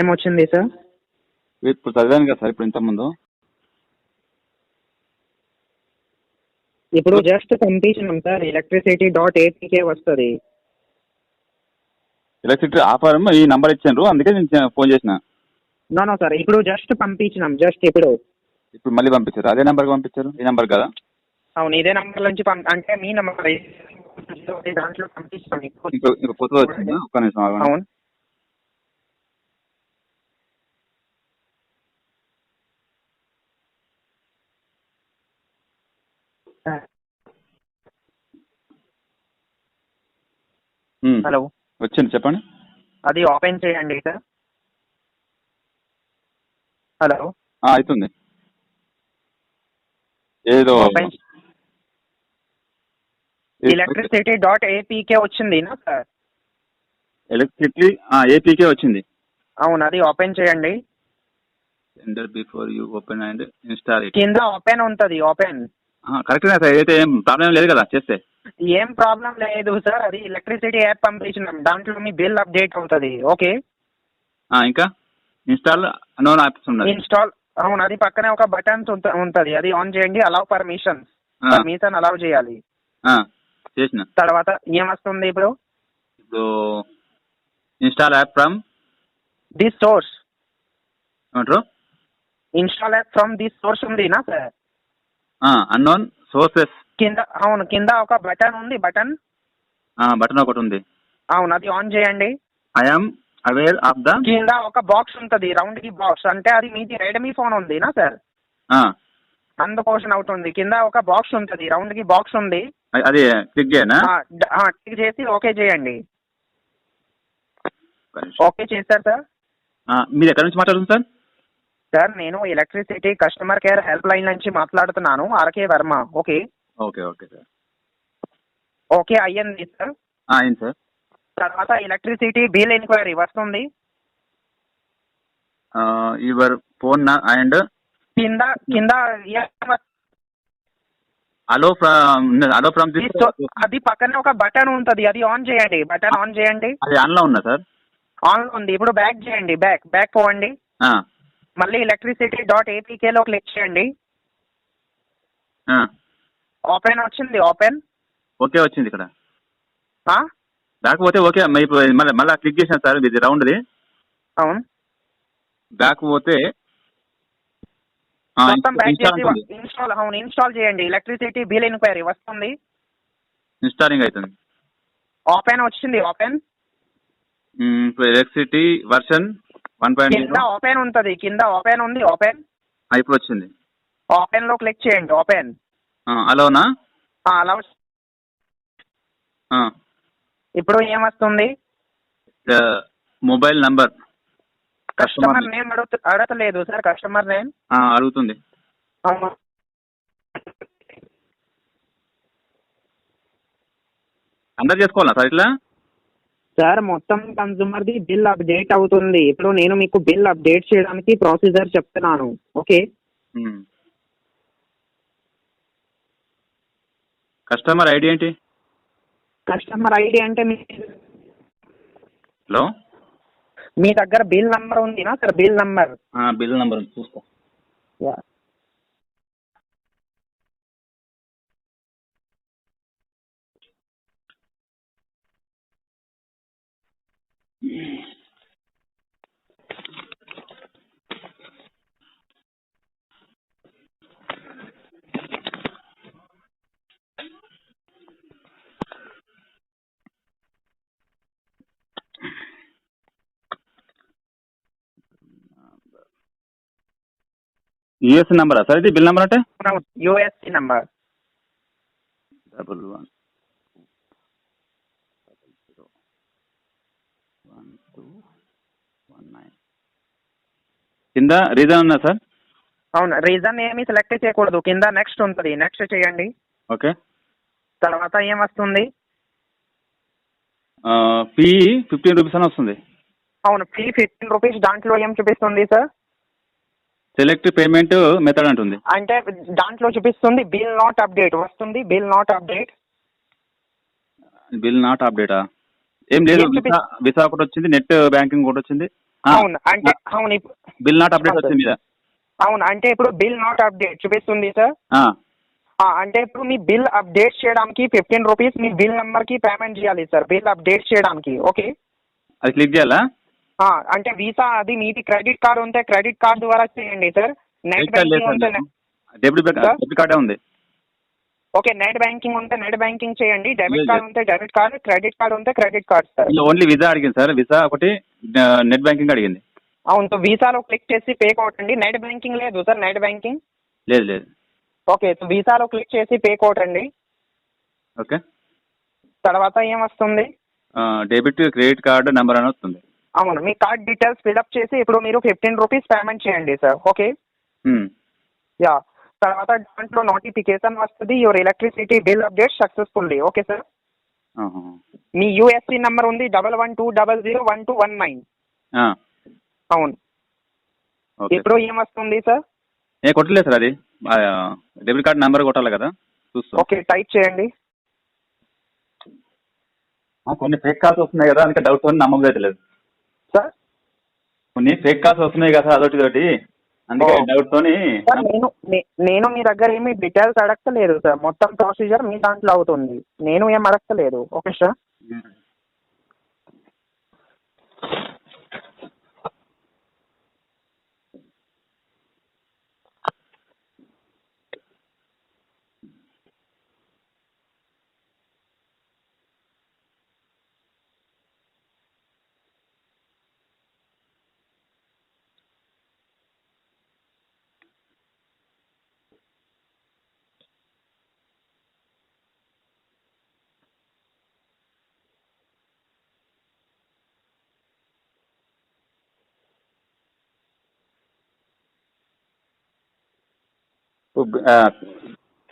ఏమొచ్చింది సార్? ఇప్పుడు చదివాను కదా సార్ ఇప్పుడు ఇంతకుముందు. ఇప్పుడు జస్ట్ పంపించినాం సార్. ఎలక్ట్రిసిటీ డాట్ ఏపీకే వస్తుంది. ఎలక్ట్రిసిటీ ఆఫర్ ఈ నంబర్ ఇచ్చారు అందుకే నేను ఫోన్ చేసిన. నో సార్ ఇప్పుడు జస్ట్ పంపించినాం జస్ట్ ఇప్పుడు. ఇప్పుడు మళ్ళీ పంపించారు. అదే నెంబర్కి పంపించారు? ఈ నెంబర్ కదా? అవును ఇదే నంబర్ నుంచి అంటే మీ నంబర్ దాంట్లో పంపించాం ఇప్పుడు. ఇంకో ఇంకో కొత్తగా వచ్చిందా ఒక్క నిమిషం ఆగండి. అవును ఉమ్. హలో వచ్చింది చెప్పండి. అది ఓపెన్ చేయండి సార్ హలో అవుతుంది ఏదో ఎలక్ట్రిసిటీ డాట్ ఏపీకే వచ్చింది నా సార్ ఎలక్ట్రిసిటీ ఏపీకే వచ్చింది. అవును అది ఓపెన్ చేయండి. Enter before you open and install కింద ఓపెన్ ఉంటుంది ఓపెన్ కరెక్ట్గా సార్ అయితే ఏం ప్రాబ్లం లేదు కదా చేస్తే? ఏం ప్రాబ్లం లేదు సార్ అది ఎలక్ట్రిసిటీ యాప్ పంపించినాం. దాంట్లో మీ బిల్ అప్డేట్ అవుతుంది ఓకే? ఇంకా? ఇన్స్టాల్ నోన్ యాప్స్ ఉన్నది ఇన్స్టాల్ అవును అది పక్కనే ఒక బటన్స్ ఉంటది. అది ఆన్ చేయండి అలౌ పర్మిషన్ పర్మిషన్ అలౌ చేయాలి. చేసిన. తర్వాత ఏమొస్తుంది ఇప్పుడు? ఇప్పుడు install app from this source ఏమంటారు? Install app from this source ఉంది నా సార్? అన్నోన్ సోర్సెస్ కింద అవును కింద ఒక బటన్ ఉంది బటన్. బటన్ ఒకటి ఉంది. అవును అది ఆన్ చేయండి. ఐఎమ్ అవేర్ ఆఫ్ ద కింద ఒక బాక్స్ ఉంటది రౌండ్కి బాక్స్. అంటే అది మీది రెడ్మీ ఫోన్ ఉంది నా సార్ అందుకోసం అవుతుంది. కింద ఒక బాక్స్ ఉంటది రౌండ్కి బాక్స్ ఉంది. అది క్లిక్ చేయనా? క్లిక్ చేసి ఓకే చేయండి. ఓకే చేస్తారు సార్ మీరు ఎక్కడి నుంచి మాట్లాడుతుంది సార్ సార్ నేను electricity customer care help line నుంచి మాట్లాడుతున్నాను. RK Varma. Okay? Okay okay sir. Okay అయ్యింది సార్. అయింది సార్. తర్వాత ఎలక్ట్రిసిటీ బిల్ ఎంక్వైరీ వస్తుంది. Your phone and? కింద కింద అలో ఫ్రమ్ అలో ఫ్రమ్ ఈ సో- అది పక్కనే ఒక బటన్ ఉంటది. అది ఆన్ చేయండి. బటన్ ఆన్ చేయండి. అది ఆన్లో ఉందా సార్? ఆన్ ఉంది. ఇప్పుడు బ్యాక్ చేయండి. బ్యాక్ బ్యాక్ పోవండి. ఆ, మళ్ళీ ఎలక్ట్రిసిటీ డాట్ ఏపీకేలో క్లిక్ చేయండి. ఓపెన్ వచ్చింది ఓపెన్ ఓకే వచ్చింది ఇక్కడ. కాకపోతే ఓకే మళ్ళీ మళ్ళీ క్లిక్ చేసాను సార్ ఇది రౌండ్ది అవును. బ్యాక్ పోతే ఆ, మొత్తం బ్యాక్ ఇన్స్టాల్ అవును ఇన్స్టాల్ చేయండి. ఎలక్ట్రిసిటీ బిల్ ఎంక్వైరీ వస్తుంది. ఇన్స్టాలింగ్ అవుతుంది ఓపెన్ వచ్చింది open electricity version one point కింద ఓపెన్ ఉంటది. కింద ఓపెన్ ఉంది. ఓపెన్ ఇప్పుడు వచ్చింది. ఓపెన్లో క్లిక్ చేయండి. ఓపెన్ అలోనా అలా ఇప్పుడు ఏమొస్తుంది మొబైల్ నంబర్ కస్టమర్ నేమ్ అడుగుతు అడగలేదు సార్ కస్టమర్ నేమ్ అడుగుతుంది. అందరు చేసుకోవాలా సార్ ఇట్లా? సార్ మొత్తం కన్సూమర్ ది బిల్ అప్డేట్ అవుతుంది. ఇప్పుడు నేను మీకు బిల్ అప్డేట్ చేయడానికి ప్రొసీజర్ చెప్తున్నాను. ఓకే. కస్టమర్ ఐడి ఏంటి? కస్టమర్ ఐడి అంటే మీ హలో? మీ దగ్గర బిల్ నంబర్ ఉందినా sir? Bill number. Bill number ఉంది, చూసుకో యుఎస్ నంబరా సార్ ఇది? బిల్ నంబర్ అంటే? USC number double one two one nine కింద రీజన్ ఉందా సార్ అవును రీజన్ ఏమి సెలెక్ట్ చేయకూడదు. కింద నెక్స్ట్ ఉంటుంది. నెక్స్ట్ చేయండి. ఓకే తర్వాత ఏం వస్తుంది? ఫీ ఫిఫ్టీన్ రూపీస్ అని వస్తుంది. అవును ఫీ ఫిఫ్టీన్ రూపీస్ దాంట్లో ఏం చూపిస్తుంది సార్ సెలెక్ట్ పేమెంట్ మెథడ్ అంటుంది. అంటే దాంట్లో చూపిస్తుంది బిల్ నాట్ అప్డేట్ వస్తుంది bill not update bill not అప్డేటా ఏం లేదు విసా ఒకటి వచ్చింది నెట్ బ్యాంకింగ్ ఒకటి వచ్చింది. అవును అంటే అవును బిల్ నాట్ అప్డేట్ వచ్చింది మీద. అవును అంటే ఇప్పుడు బిల్ నాట్ అప్డేట్ చూపిస్తుంది సార్. అంటే ఇప్పుడు మీ బిల్ అప్డేట్ చేయడానికి ఫిఫ్టీన్ రూపీస్ మీ బిల్ నెంబర్కి పేమెంట్ చేయాలి సార్ బిల్ అప్డేట్ చేయడానికి ఓకే? అది క్లిక్ చేయాలా? అంటే వీసా అది మీది క్రెడిట్ కార్డ్ ఉంటే క్రెడిట్ కార్డ్ ద్వారా చేయండి సార్. నెట్ బ్యాంకింగ్ ఉంటే? డెబిట్ కార్డే ఉంది. ఓకే నెట్ బ్యాంకింగ్ ఉంటే నెట్ బ్యాంకింగ్ చేయండి. Debit card. ఉంటే డెబిట్ కార్డ్ క్రెడిట్ కార్డ్ ఉంటే credit card sir. Only Visa అడిగింది సార్. వీసా ఒకటి నెట్ బ్యాంకింగ్ అడిగింది. అవును సో వీసాలో క్లిక్ చేసి పే కొట్టండి. నెట్ బ్యాంకింగ్ లేదు సార్ నెట్ బ్యాంకింగ్. లేదు లేదు. ఓకే సో వీసాలో క్లిక్ చేసి పే కొట్టండి. ఓకే. తర్వాత ఏం వస్తుంది? డెబిట్ క్రెడిట్ కార్డు నెంబర్ అని వస్తుంది. అవును మీ కార్డ్ డీటెయిల్స్ ఫిల్అప్ చేసి ఇప్పుడు మీరు ఫిఫ్టీన్ రూపీస్ పేమెంట్ చేయండి సార్. ఓకే. యా. తర్వాత దాంట్లో నోటిఫికేషన్ వస్తుంది your electricity bill update successfully okay sir. Me USC number ఉంది double one two double zero one two one nine అవును. ఇప్పుడు ఏం వస్తుంది సార్ ఏ కొట్టలేదు సార్ అది. డెబిట్ కార్డ్ నెంబర్ కొట్టాలి కదా? చూస్తాం. ఓకే టైప్ చేయండి. కొన్ని ఫేక్ కాల్స్ వస్తున్నాయి కదా అందుకే డౌట్ అని నమ్మకం లేదు. సార్ కొన్ని ఫేక్ కాల్స్ వస్తున్నాయి కదా అదొకటి. అందుకే. డౌట్ తోని సార్ నేను నే- నేను మీ దగ్గర ఏమి డీటెయిల్స్ అడగలేదు సార్. మొత్తం ప్రొసీజర్ మీ దాంట్లో అవుతుంది. నేను ఏం అడగలేదు ఓకే సార్.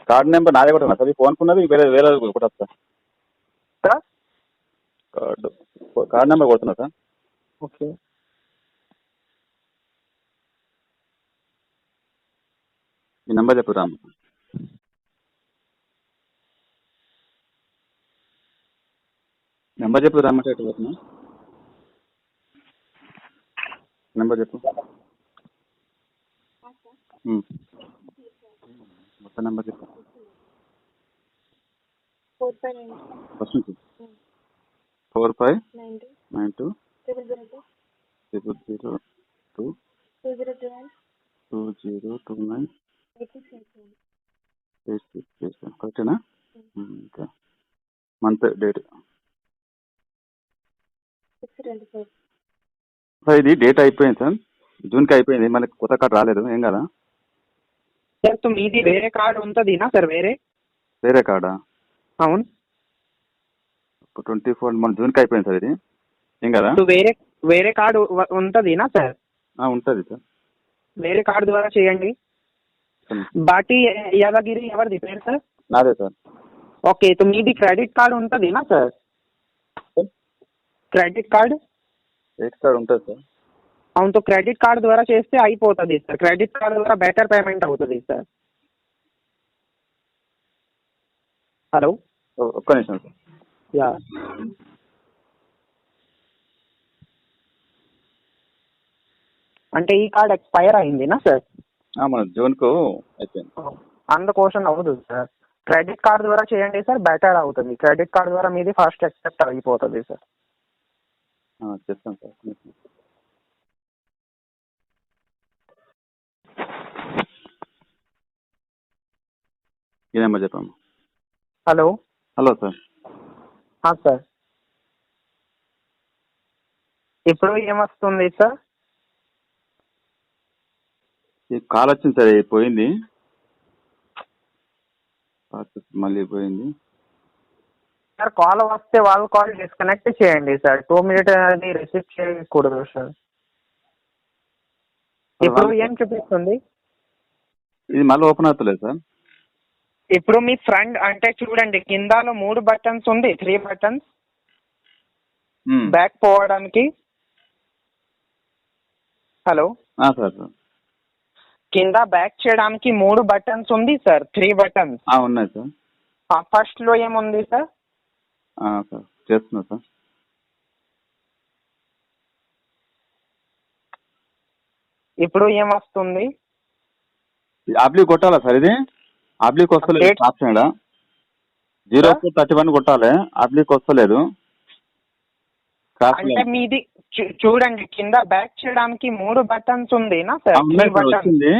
కార్డ్ నెంబర్ నాదే కొట్టాను సార్ ఈ ఫోన్ కున్నది వేరే వేరే కొట్టదు sir sir card card number కొడుతున్నా సార్ ఓకే. ఈ నెంబర్ చెప్పు రామ్. నెంబర్ చెప్పు రామ్మంటే ఎటు పోతున్నా నెంబర్ చెప్పు. మొత్తం నెంబర్ చెప్పు. ఫోర్ ఫైవ్ నైన్ ఫస్ట్ నుంచి. Four five nine two. Nine two. Triple zero two. Triple zero two. Two zero two nine two zero two nine. Eight six eight seven. Eight six eight seven. కరెక్టేనా? Okay. Month date. Six twenty four. Sir ఇది date అయిపోయింది sir. జూన్కి అయిపోయింది. మనకి కొత్త card రాలేదు. ఏం కదా? సార్ మీది వేరే కార్డ్ ఉంటుందినా సార్ వేరే? వేరే కార్డా అవును. ట్వంటీ ఫోర్ మన జూన్కి అయిపోయింది సార్ ఇది. ఏం కదా? వేరే వేరే కార్డు ఉంటుందినా సార్ ఉంటుంది సార్ వేరే కార్డు ద్వారా చేయండి. బాటి యాదగిరి ఎవరిది? పేరు సార్ నాదే సార్ ఓకే సో మీది credit card ఉంటుందినా sir credit card credit card ఉంటుంది సార్ అవును క్రెడిట్ కార్డ్ ద్వారా చేస్తే అయిపోతుంది సార్. క్రెడిట్ కార్డ్ ద్వారా బెటర్ పేమెంట్ అవుతుంది సార్. హలో? ఒక్క నిమిషం సార్. యా. అంటే ఈ కార్డ్ ఎక్స్పైర్ అయిందినా సార్? మన జూన్కు అయిపోయింది. అందుకోసం అవ్వదు సార్. క్రెడిట్ కార్డ్ ద్వారా చేయండి సార్ బెటర్ అవుతుంది. క్రెడిట్ కార్డ్ ద్వారా మీది ఫస్ట్ యాక్సెప్ట్ అయిపోతుంది సార్. ఆ, చేస్తాను సార్. ఈ నెంబర్ చెప్పమ్మా. హలో. Hello sir. సార్. ఇప్పుడు ఏమొస్తుంది సార్? కాల్ వచ్చింది సార్ పోయింది. మళ్ళీ పోయింది. సార్ కాల్ వస్తే వాళ్ళు కాల్ డిస్కనెక్ట్ చేయండి సార్. టూ మినిట్ అది రిసీవ్ చేయకూడదు సార్. ఇప్పుడు ఏం చూపిస్తుంది? ఇది మళ్ళీ ఓపెన్ అవుతలేదు సార్. ఇప్పుడు మీ ఫ్రంట్ అంటే చూడండి కిందలో మూడు బటన్స్ ఉంది త్రీ బటన్స్. బ్యాక్ పోవడానికి. హలో సార్ కింద బ్యాక్ చేయడానికి మూడు బటన్స్ ఉంది సార్ త్రీ బటన్స్ ఉన్నాయి సార్ ఫస్ట్లో ఏముంది సార్ సార్ చేస్తున్నా సార్ ఇప్పుడు ఏం వస్తుంది? అబ్లిక్ కొట్టాలా సార్ ఇది? అబ్లిక్ వస్తలేదు. Option zero? Four thirty one కొట్టాలి. అబ్లిక్ వస్తలేదు. అంటే మీది చూడండి కింద బ్యాక్ చేయడానికి మూడు బటన్స్ ఉంది నా సార్ వచ్చింది.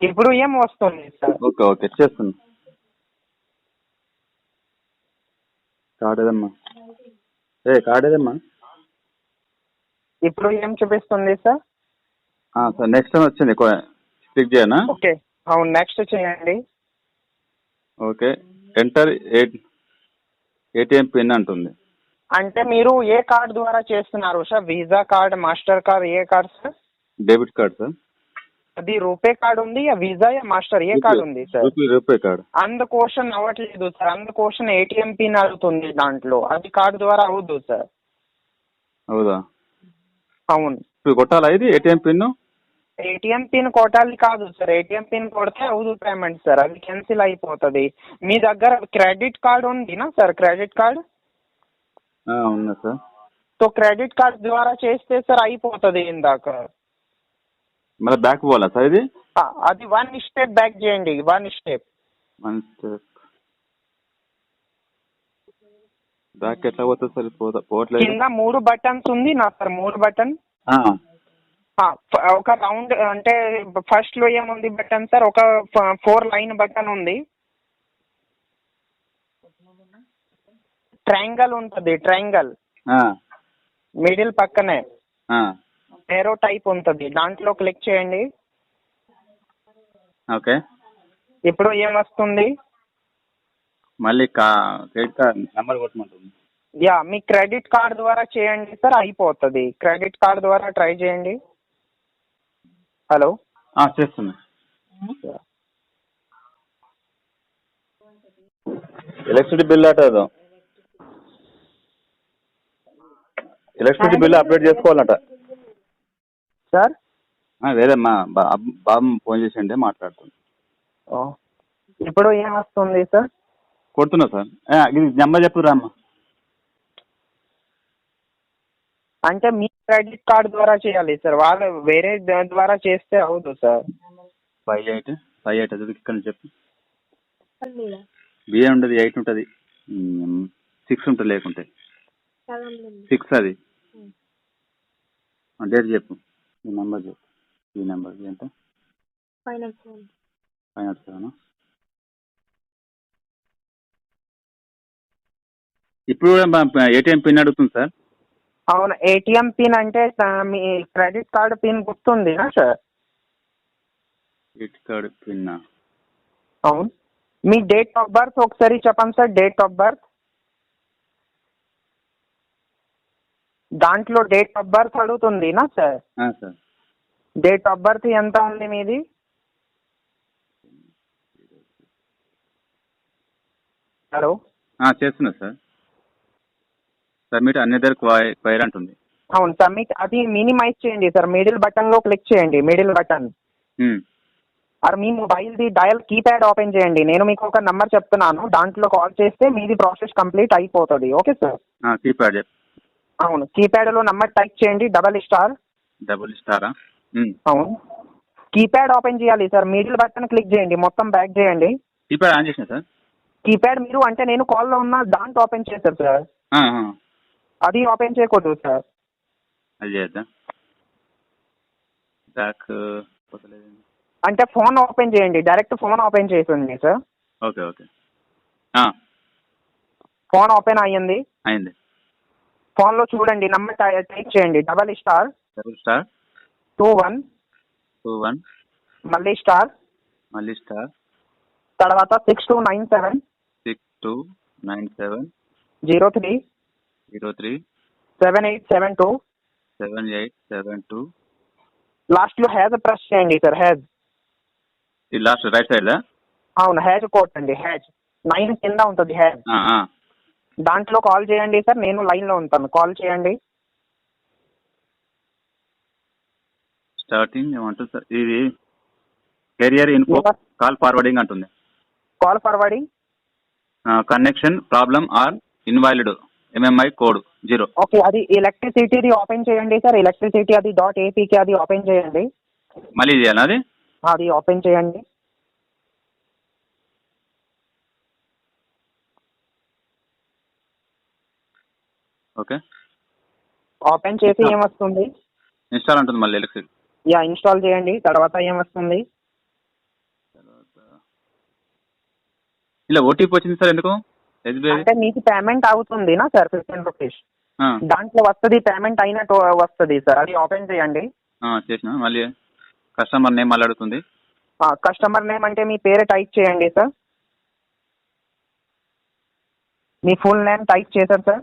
ఇప్పుడు ఏం వస్తుంది సార్? ఓకే ఓకే చేస్తున్నా. కార్డ్ ఏదమ్మా? ఏ కార్డ్ ఏదమ్మా? ఇప్పుడు ఏం చూపిస్తుంది సార్? సార్ నెక్స్ట్ టైం వచ్చింది క్లిక్ చేయనా? ఓకే. అవును నెక్స్ట్ చేయండి. ఓకే ఎంటర్ ఏటీఎం పిన్ అంటుంది. అంటే మీరు ఏ కార్డ్ ద్వారా చేస్తున్నారు sir? Visa card master card ఏ card sir? Debit card sir. అది రూపే కార్డ్ ఉంది యా వీసా యా మాస్టర్ ఏ కార్డ్ ఉంది సార్? రూపీ కార్డ్ అందుకోసం అవ్వట్లేదు సార్. అందుకోసం ఏటీఎం పిన్ అడుగుతుంది దాంట్లో. అది కార్డు ద్వారా అవ్వదు సార్. అవుదా? అవును. ఇప్పుడు కొట్టాలా ఇది ఏటీఎం పిన్ ఏటీఎం పిన్ కొట్టాలి కాదు సార్. ఏటీఎం పిన్ కొడితే అవదు పేమెంట్ సార్. అది క్యాన్సిల్ అయిపోతుంది. మీ దగ్గర క్రెడిట్ కార్డ్ ఉందినా సార్? క్రెడిట్ కార్డ్ ఉన్నా సార్. సో క్రెడిట్ కార్డ్ ద్వారా చేస్తే సార్ అయిపోతుంది ఇందాక. మళ్ళీ బ్యాక్ పోవాలా సార్ ఇది? అది వన్ స్టెప్ బ్యాక్ చేయండి. One step one step back ఎట్లా పోతుంది సార్? పోవట్లేదు? కింద మూడు బటన్స్ ఉంది నా సార్. మూడు బటన్ ఒక రౌండ్ అంటే ఫస్ట్లో ఏముంది బటన్ సార్? ఒక ఫోర్ లైన్ బటన్ ఉంది. ట్రయాంగల్ ఉంటుంది ట్రయాంగల్. మిడిల్ పక్కనే. ఏరో టైప్ ఉంటుంది. దాంట్లో క్లిక్ చేయండి. ఓకే. ఇప్పుడు ఏం వస్తుంది మళ్ళీ క్రెడిట్ కార్డ్ నెంబర్ కొట్టమంటుంది. యా మీ క్రెడిట్ కార్డ్ ద్వారా చేయండి సార్ అయిపోతుంది. క్రెడిట్ కార్డ్ ద్వారా ట్రై చేయండి. హలో. ఆ, చేస్తున్నా. ఎలక్ట్రిసిటీ బిల్ అట ఎలక్ట్రిసిటీ బిల్ అప్డేట్ చేసుకోవాలట. సార్? ఆ, వేరేమ్మా బాబు ఫోన్ చేసిండే మాట్లాడుతున్నా. ఇప్పుడు ఏం వస్తుంది సార్? కొడుతున్నా సార్. ఇది నెంబర్ చెప్పురా అంటే మీ క్రెడిట్ కార్డ్ ద్వారా చేయాలి సార్. వాళ్ళు వేరే ద- ద్వారా చేస్తే అవదు sir. Five eight five eight అది ఇక్కడ చెప్పు. బిఏ ఉంటుంది ఎయిట్ ఉంటుంది. సిక్స్ ఉంటుంది లేకుంటే. సిక్స్ అది. డేట్ చెప్పు. ఈ నెంబర్ చెప్పు. ఈ నెంబర్ ఎంత? ఫైవ్ నాట్ సెవెన్ ఇప్పుడు ఏటీఎం పిన్ అడుగుతుంది సార్. అవును ఏటీఎం పిన్ అంటే మీ క్రెడిట్ కార్డ్ పిన్ గుర్తుంది సార్ క్రెడిట్ కార్డ్ పిన్ అవును. మీ డేట్ ఆఫ్ బర్త్ ఒకసారి చెప్పండి సార్ డేట్ ఆఫ్ బర్త్ దాంట్లో డేట్ ఆఫ్ బర్త్ అడుగుతుంది నా sir sir date of birth ఎంత ఉంది మీది? హలో చేస్తున్నా సార్ సబ్మిట్ అన్ని దగ్గర క్వైర్ అంటుంది. అవును సబ్మిట్ అది మినిమైజ్ చేయండి సార్ మిడిల్ బటన్లో క్లిక్ చేయండి మిడిల్ బటన్. అది మీ మొబైల్ ది డయల్ కీప్యాడ్ ఓపెన్ చేయండి నేను మీకు ఒక నంబర్ చెప్తున్నాను దాంట్లో కాల్ చేస్తే మీది ప్రాసెస్ కంప్లీట్ అయిపోతుంది ఓకే సార్? కీప్యాడ్ అవును కీప్యాడ్లో నంబర్ టైప్ చేయండి డబల్ స్టార్. డబుల్ స్టారా? అవును. కీప్యాడ్ ఓపెన్ చేయాలి సార్ మిడిల్ బటన్ క్లిక్ చేయండి మొత్తం బ్యాక్ చేయండి. కీప్యాడ్ ఆన్ చేసిన సార్? కీప్యాడ్ మీరు అంటే నేను కాల్లో ఉన్న దాంట్లో ఓపెన్ చేశారు సార్. అది ఓపెన్ చేయకూడదు సార్. అది చేయొద్దా బ్యాక్ పోతలేదు అంటే ఫోన్ ఓపెన్ చేయండి. డైరెక్ట్ ఫోన్ ఓపెన్ చేసింది sir. Okay okay. Phone open అయ్యింది. అయింది ఫోన్లో చూడండి. నంబర్ టైప్ చేయండి. Double star. Double star. Two one. Two one. మళ్ళీ స్టార్. మళ్ళీ స్టార్. తర్వాత six two nine seven. Six two nine seven. Zero three. Zero three seven eight seven two seven eight seven two లాస్ట్లో hash press చేయండి sir hash. ఇది last right సైడ్దా అవును hash కొట్టండి hash. Nine కింద ఉంటుంది హ్యాజ్. దాంట్లో కాల్ చేయండి సార్ నేను లైన్లో ఉంటాను కాల్ చేయండి. స్టార్టింగ్ ఏమంటుంది సార్ ఇది కెరియర్ ఇన్ఫో? కాల్ ఫార్వర్డింగ్ అంటుంది. Call forwarding. Connection problem or invalid. MMI code zero okay అది ఎలక్ట్రిసిటీది ఓపెన్ చేయండి సార్. ఎలక్ట్రిసిటీ అది డాట్ ఏపీకి అది ఓపెన్ చేయండి. మళ్ళీ చేయాలా అది? అది ఓపెన్ చేయండి. ఓకే ఓపెన్ చేసి ఏమొస్తుంది? ఇన్స్టాల్ ఉంటుంది మళ్ళీ ఎలక్ట్రిక్ యా ఇన్స్టాల్ చేయండి. తర్వాత ఏమొస్తుంది? ఇలా ఓటీపీ వచ్చింది సార్ ఎందుకు? అంటే మీకు పేమెంట్ అవుతుంది నా సార్ ఫిఫ్టీన్ రూపీస్ దాంట్లో వస్తుంది పేమెంట్ అయినట్టు వస్తుంది సార్ అది ఓపెన్ చేయండి. చేసిన. మళ్ళీ కస్టమర్ నేమ్ మళ్ళీ అడుగుతుంది. కస్టమర్ నేమ్ అంటే మీ పేరు టైప్ చేయండి సార్ మీ ఫుల్ నేమ్ టైప్ చేశారు సార్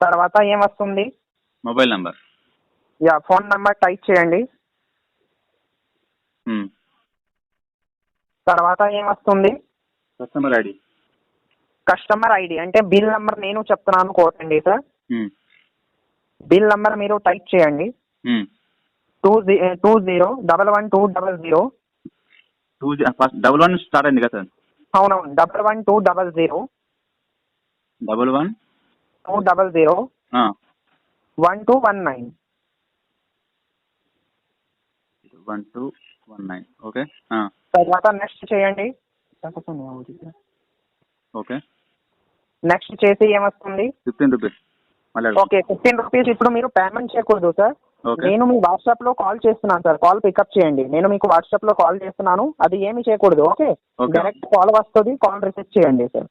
తర్వాత ఏమొస్తుంది మొబైల్ నంబర్ యా ఫోన్ నెంబర్ టైప్ చేయండి. తర్వాత ఏమొస్తుంది? Customer ID. కస్టమర్ ఐడి అంటే బిల్ నెంబర్ నేను చెప్తున్నాను కోటండి సార్. బిల్ నెంబర్ మీరు టైప్ చేయండి. Two two zero double one two double zero. Two double one start అయింది కదా సార్? అవునవును double one two double zero. Double one? Two double zero. One two one nine. One two one nine. Okay? తర్వాత next చేయండి. Okay. Next చేసి ఏమొస్తుంది? Fifteen rupees okay fifteen rupees ఇప్పుడు మీరు payment చేయకూడదు సార్ నేను మీ వాట్సాప్లో కాల్ చేస్తున్నాను సార్ కాల్ పికప్ చేయండి. నేను మీకు వాట్సాప్లో కాల్ చేస్తున్నాను. అది ఏమి చేయకూడదు ఓకే. డైరెక్ట్ కాల్ వస్తుంది కాల్ రిసీవ్ చేయండి సార్